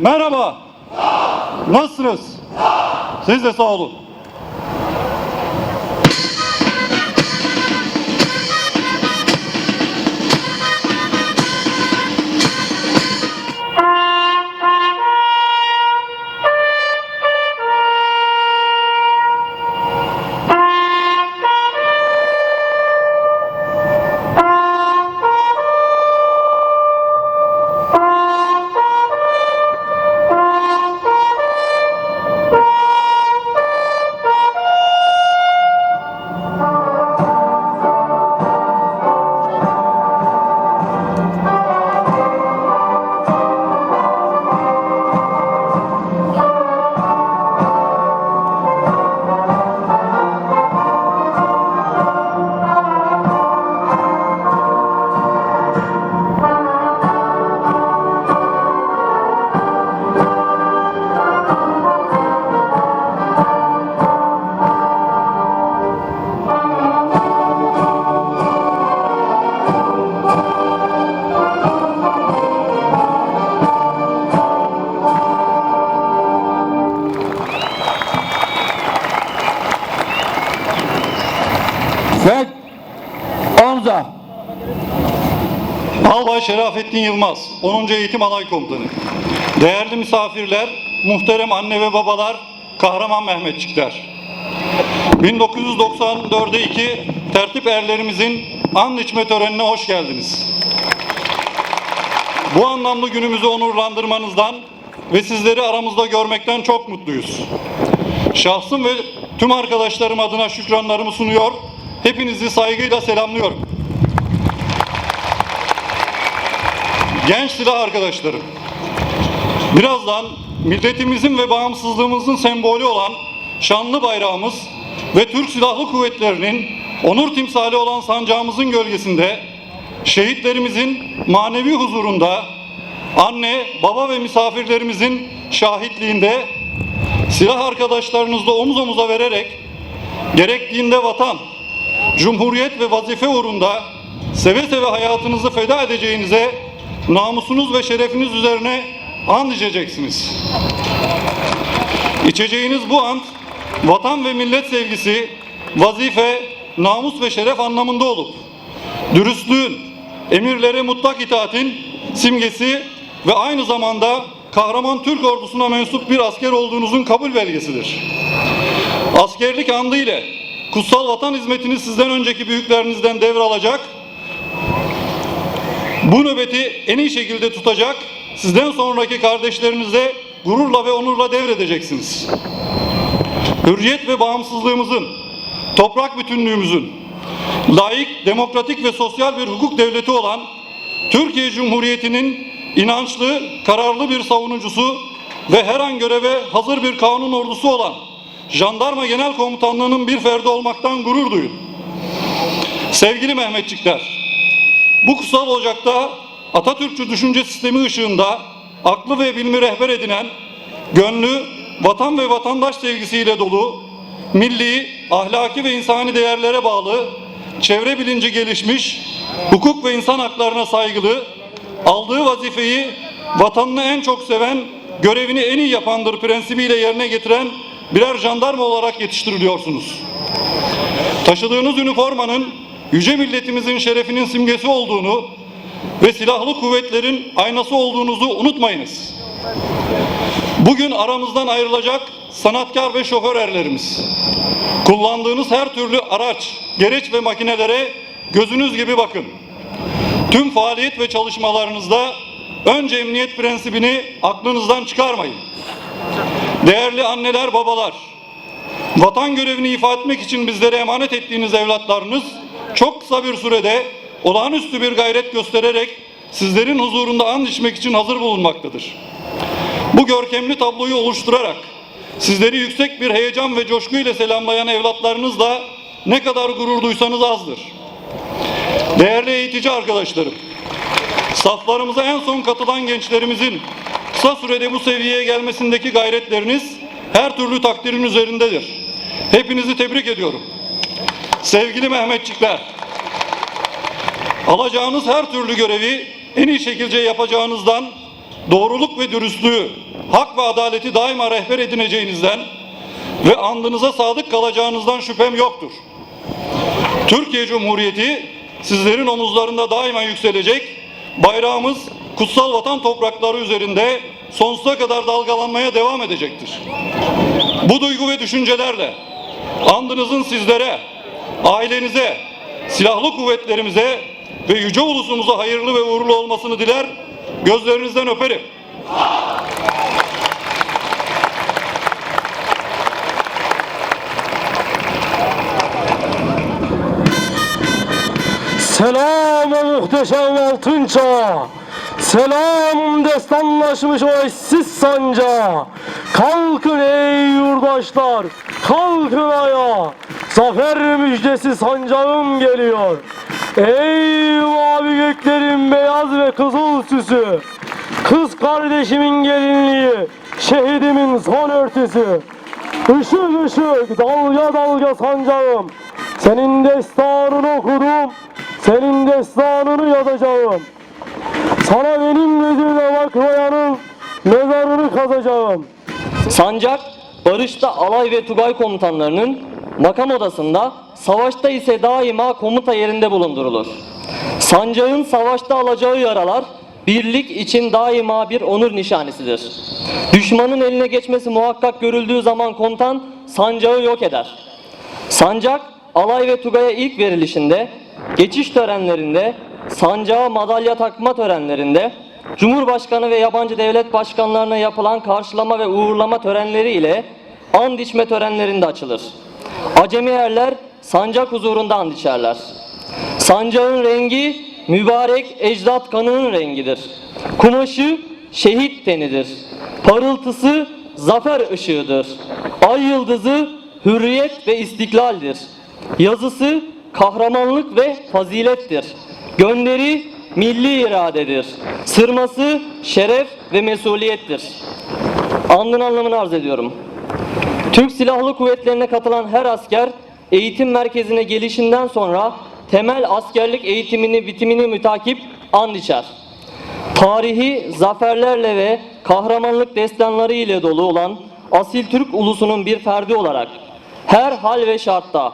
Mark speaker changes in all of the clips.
Speaker 1: Merhaba. Nasılsınız? Siz de sağ olun. Şerafettin Yılmaz, 10. Eğitim Alay Komutanı. Değerli misafirler, muhterem anne ve babalar, kahraman Mehmetçikler. 1994'e 2 tertip erlerimizin an içme törenine hoş geldiniz. Bu anlamlı günümüzü onurlandırmanızdan ve sizleri aramızda görmekten çok mutluyuz. Şahsım ve tüm arkadaşlarım adına şükranlarımı sunuyor, hepinizi saygıyla selamlıyorum. Genç silah arkadaşlarım, birazdan milletimizin ve bağımsızlığımızın sembolü olan şanlı bayrağımız ve Türk Silahlı Kuvvetleri'nin onur timsali olan sancağımızın gölgesinde şehitlerimizin manevi huzurunda anne, baba ve misafirlerimizin şahitliğinde silah arkadaşlarınızla omuz omuza vererek gerektiğinde vatan, cumhuriyet ve vazife uğrunda seve seve hayatınızı feda edeceğinize namusunuz ve şerefiniz üzerine and içeceksiniz. İçeceğiniz bu ant vatan ve millet sevgisi, vazife, namus ve şeref anlamında olup dürüstlüğün, emirlere mutlak itaatin simgesi ve aynı zamanda kahraman Türk ordusuna mensup bir asker olduğunuzun kabul belgesidir. Askerlik andı ile kutsal vatan hizmetini sizden önceki büyüklerinizden devralacak, bu nöbeti en iyi şekilde tutacak, sizden sonraki kardeşlerinize gururla ve onurla devredeceksiniz. Hürriyet ve bağımsızlığımızın, toprak bütünlüğümüzün, layık, demokratik ve sosyal bir hukuk devleti olan Türkiye Cumhuriyeti'nin inançlı, kararlı bir savunucusu ve her an göreve hazır bir kanun ordusu olan Jandarma Genel Komutanlığı'nın bir ferdi olmaktan gurur duyun. Sevgili Mehmetçikler, bu kutsal ocakta Atatürkçü düşünce sistemi ışığında aklı ve bilimi rehber edinen, gönlü vatan ve vatandaş sevgisiyle dolu, milli, ahlaki ve insani değerlere bağlı, çevre bilinci gelişmiş, hukuk ve insan haklarına saygılı, aldığı vazifeyi vatanını en çok seven, görevini en iyi yapandır prensibiyle yerine getiren birer jandarma olarak yetiştiriliyorsunuz. Taşıdığınız üniformanın yüce milletimizin şerefinin simgesi olduğunu ve silahlı kuvvetlerin aynası olduğunuzu unutmayınız. Bugün aramızdan ayrılacak sanatkar ve şoför erlerimiz. Kullandığınız her türlü araç, gereç ve makinelere gözünüz gibi bakın. Tüm faaliyet ve çalışmalarınızda önce emniyet prensibini aklınızdan çıkarmayın. Değerli anneler, babalar, vatan görevini ifade etmek için bizlere emanet ettiğiniz evlatlarınız çok kısa bir sürede olağanüstü bir gayret göstererek sizlerin huzurunda and içmek için hazır bulunmaktadır. Bu görkemli tabloyu oluşturarak sizleri yüksek bir heyecan ve coşku ile selamlayan evlatlarınızla ne kadar gurur duysanız azdır. Değerli eğitici arkadaşlarım, saflarımıza en son katılan gençlerimizin kısa sürede bu seviyeye gelmesindeki gayretleriniz her türlü takdirin üzerindedir. Hepinizi tebrik ediyorum. Sevgili Mehmetçikler, alacağınız her türlü görevi en iyi şekilde yapacağınızdan doğruluk ve dürüstlüğü, hak ve adaleti daima rehber edineceğinizden ve andınıza sadık kalacağınızdan şüphem yoktur. Türkiye Cumhuriyeti sizlerin omuzlarında daima yükselecek, bayrağımız kutsal vatan toprakları üzerinde sonsuza kadar dalgalanmaya devam edecektir. Bu duygu ve düşüncelerle andınızın sizlere, ailenize, silahlı kuvvetlerimize ve yüce ulusumuza hayırlı ve uğurlu olmasını diler, gözlerinizden öperim.
Speaker 2: Selam muhteşem altın çağ. Selam destanlaşmış o eşsiz sancağa. Kalkın ey yurdaşlar, kalkın ayağa. Zafer müjdesi sancağım geliyor. Ey mavi göklerin beyaz ve kızıl süsü. Kız kardeşimin gelinliği, şehidimin son örtüsü. Işık ışık, dalga dalga sancağım. Senin destanını okudum, senin destanını yazacağım. Sana benim gözümle bakmayanın mezarını kazacağım.
Speaker 3: Sancak, barışta alay ve tugay komutanlarının makam odasında, savaşta ise daima komuta yerinde bulundurulur. Sancağın savaşta alacağı yaralar, birlik için daima bir onur nişanesidir. Düşmanın eline geçmesi muhakkak görüldüğü zaman komutan sancağı yok eder. Sancak, alay ve tugaya ilk verilişinde, geçiş törenlerinde, sancağa madalya takma törenlerinde, Cumhurbaşkanı ve yabancı devlet başkanlarına yapılan karşılama ve uğurlama törenleri ile and içme törenlerinde açılır. Acemi erler sancak huzurunda and içerler. Sancağın rengi mübarek ecdat kanının rengidir. Kumaşı şehit tenidir. Parıltısı zafer ışığıdır. Ay yıldızı hürriyet ve istiklaldir. Yazısı kahramanlık ve fazilettir. Gönderi milli iradedir. Sırması şeref ve mesuliyettir. Andın anlamını arz ediyorum. Türk Silahlı Kuvvetlerine katılan her asker eğitim merkezine gelişinden sonra temel askerlik eğitimini bitimini mütakip and içer. Tarihi zaferlerle ve kahramanlık destanları ile dolu olan asil Türk ulusunun bir ferdi olarak her hal ve şartta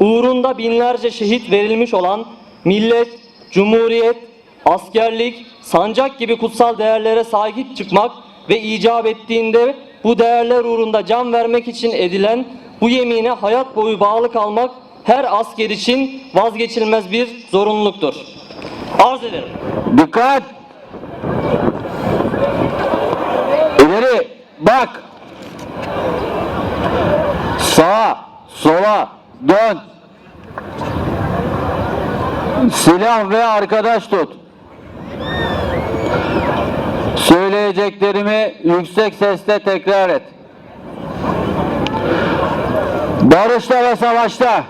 Speaker 3: uğrunda binlerce şehit verilmiş olan millet, cumhuriyet, askerlik, sancak gibi kutsal değerlere sahip çıkmak ve icap ettiğinde bu değerler uğrunda can vermek için edilen bu yemine hayat boyu bağlı kalmak her asker için vazgeçilmez bir zorunluluktur. Arz ederim.
Speaker 4: Dikkat! İleri bak! Sağa, sola, dön! Silah ve arkadaş tut. Söyleyeceklerimi yüksek sesle tekrar et. Barışta ve savaşta.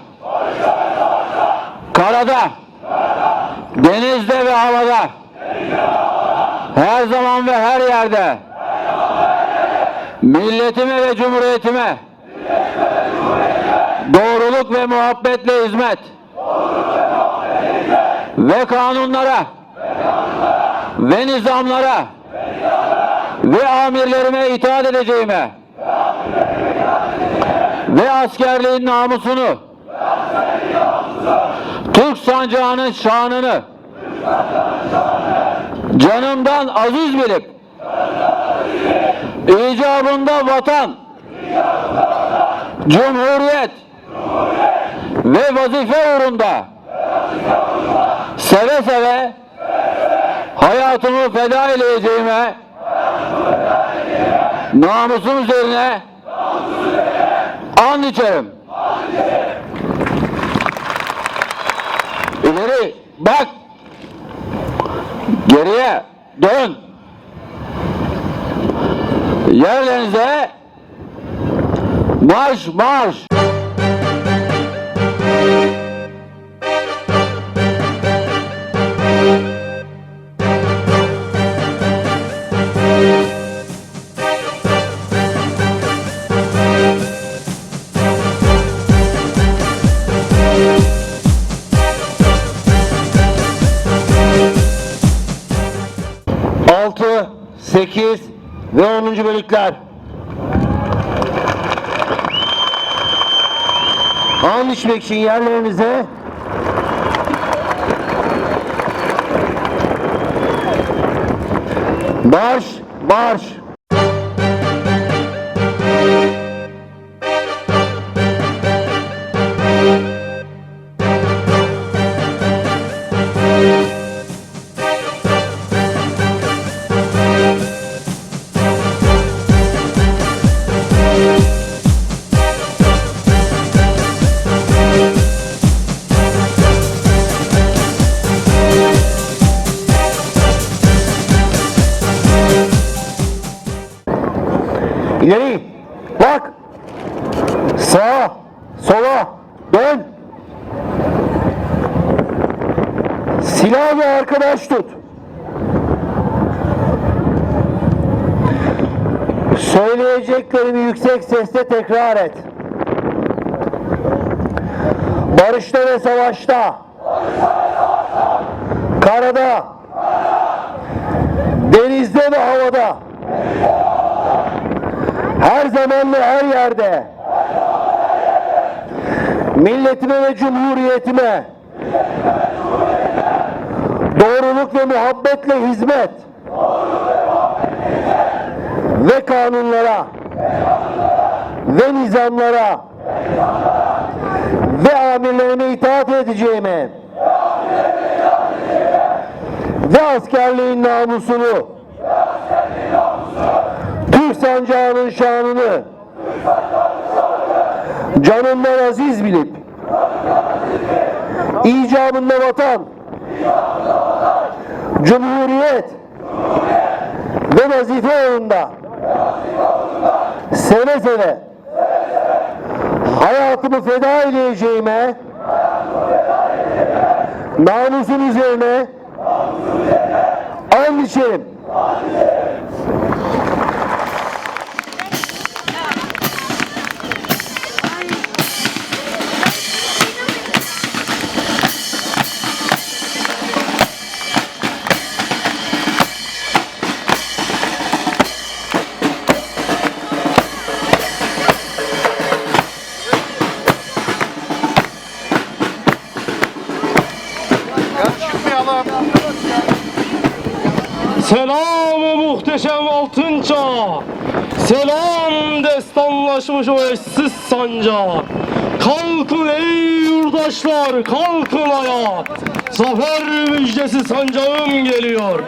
Speaker 4: Karada. Denizde ve havada. Her zaman ve her yerde. Milletime ve cumhuriyetime. Doğruluk ve muhabbetle hizmet. Ve kanunlara. Ve nizamlara. Ve amirlerime itaat edeceğime. Ve askerliğin namusunu. Türk sancağının şanını. Canımdan aziz bilip. İcabında vatan. Cumhuriyet. Ve vazife uğrunda. Seve seve hayatımı feda edeceğime namusum üzerine and içerim. İleri bak. Geriye dön. Yerlerinize marş marş.
Speaker 5: 10. bölükler. An içmek için yerlerinize Marş, marş. Söyleyeceklerimi yüksek sesle tekrar et. Barışta ve savaşta. Karada. Denizde ve havada. Her zaman ve her yerde. Milletime ve cumhuriyetime. Doğruluk ve muhabbetle hizmet. Ve kanunlara. Ve nizamlara. Ve amirlerime itaat edeceğime. Ve askerliğin namusunu. Türk sancağının şanını canından aziz bilip icabında vatan cumhuriyet ve vazife yolunda seve seve hayatımı feda edeceğime namusun üzerine and içerim.
Speaker 2: Destanlaşmış o eşsiz sancak. Kalkın ey yurdaşlar, kalkın ayağa. Zafer müjdesi sancağım geliyor.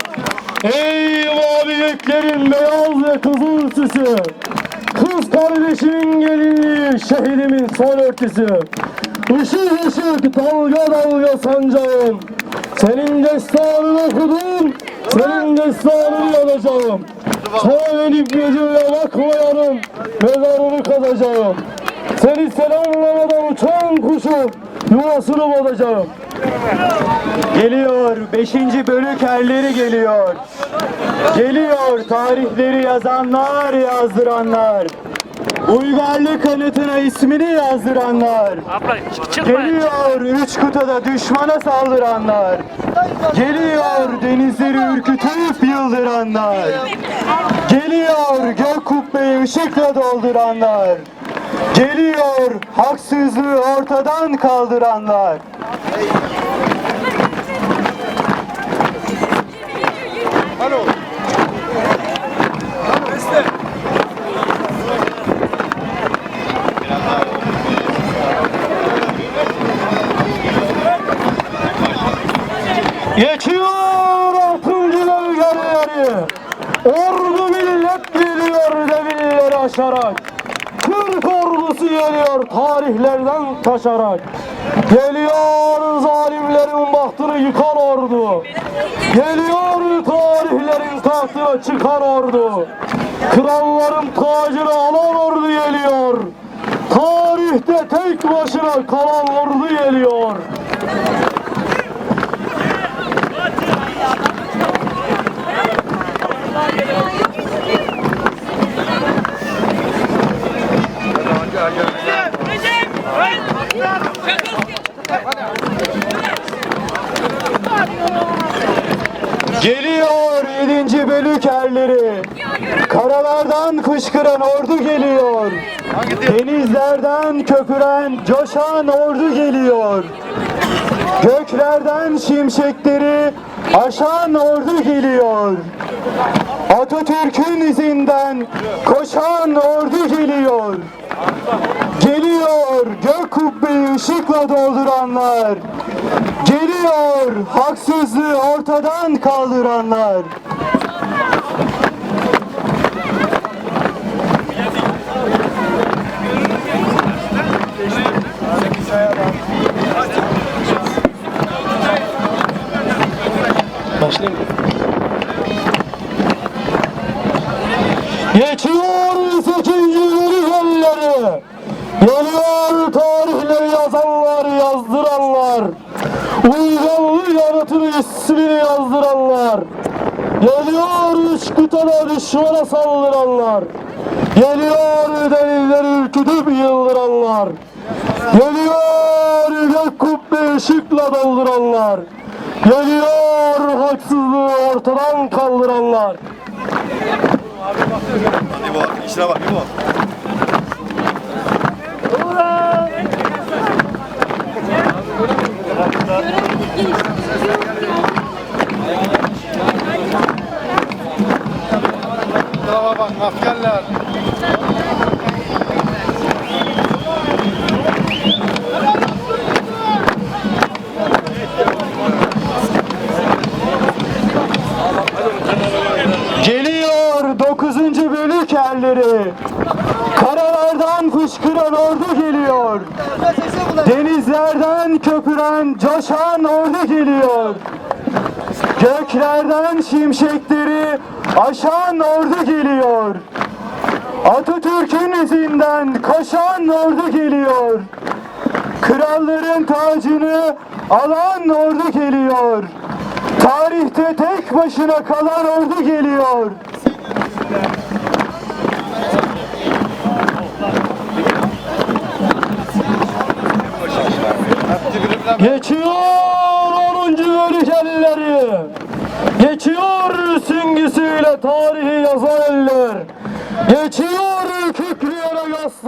Speaker 2: Ey mavi göklerin beyaz ve kızıl süsü. Kız kardeşimin gelinliği, şehidimin son örtüsü. Işık ışık, dalga dalga sancağım. Senin destanını okudum, senin destanını yazacağım. Sana dönüp yüzüne bakmayanım, mezarını kazacağım. Seni selamlamadan uçan kuşu, yuvasını bozacağım.
Speaker 6: Geliyor 5. bölük erleri geliyor. Geliyor tarihleri yazanlar yazdıranlar. Uygarlık kanıtına ismini yazdıranlar. Geliyor üç kıtada düşmana saldıranlar. Geliyor denizleri ürkütüp yıldıranlar. Geliyor gök kubbeyi ışıkla dolduranlar. Geliyor haksızlığı ortadan kaldıranlar.
Speaker 2: Geçiyor altıncı gölgeleri Ordu millet geliyor devirleri aşarak. Türk ordusu geliyor tarihlerden taşarak Geliyor zalimlerin bahtını yıkan ordu. Geliyor tarihlerin tahtına çıkan ordu. Kralların tacını alan ordu geliyor. Tarihte tek başına kalan ordu geliyor
Speaker 6: fışkıran ordu geliyor. Denizlerden köpüren coşan ordu geliyor. Göklerden şimşekleri aşan ordu geliyor. Atatürk'ün izinden koşan ordu geliyor. Geliyor gök kubbeyi ışıkla dolduranlar. Geliyor haksızlığı ortadan kaldıranlar. İsmini yazdıranlar. Geliyor üç kıtada düşmana saldıranlar. Geliyor denizleri ürkütüp yıldıranlar. Geliyor gök kubbe ışıkla dolduranlar. Geliyor haksızlığı ortadan kaldıranlar.
Speaker 7: İbo, işine bak İbo. Tarafa bak, askerler.
Speaker 6: Geliyor 9. bölük erleri. Karalardan fışkıran ordu geliyor. Denizlerden köpüren coşan ordu geliyor. Göklerden şimşekleri aşan ordu geliyor. Atatürk'ün izinden koşan ordu geliyor. Kralların tacını alan ordu geliyor. Tarihte tek başına kalan ordu geliyor. Geçiyor 10. bölük elleri. Geçiyor süngüsüyle tarihi yazan eller. Geçiyor gibi neferler.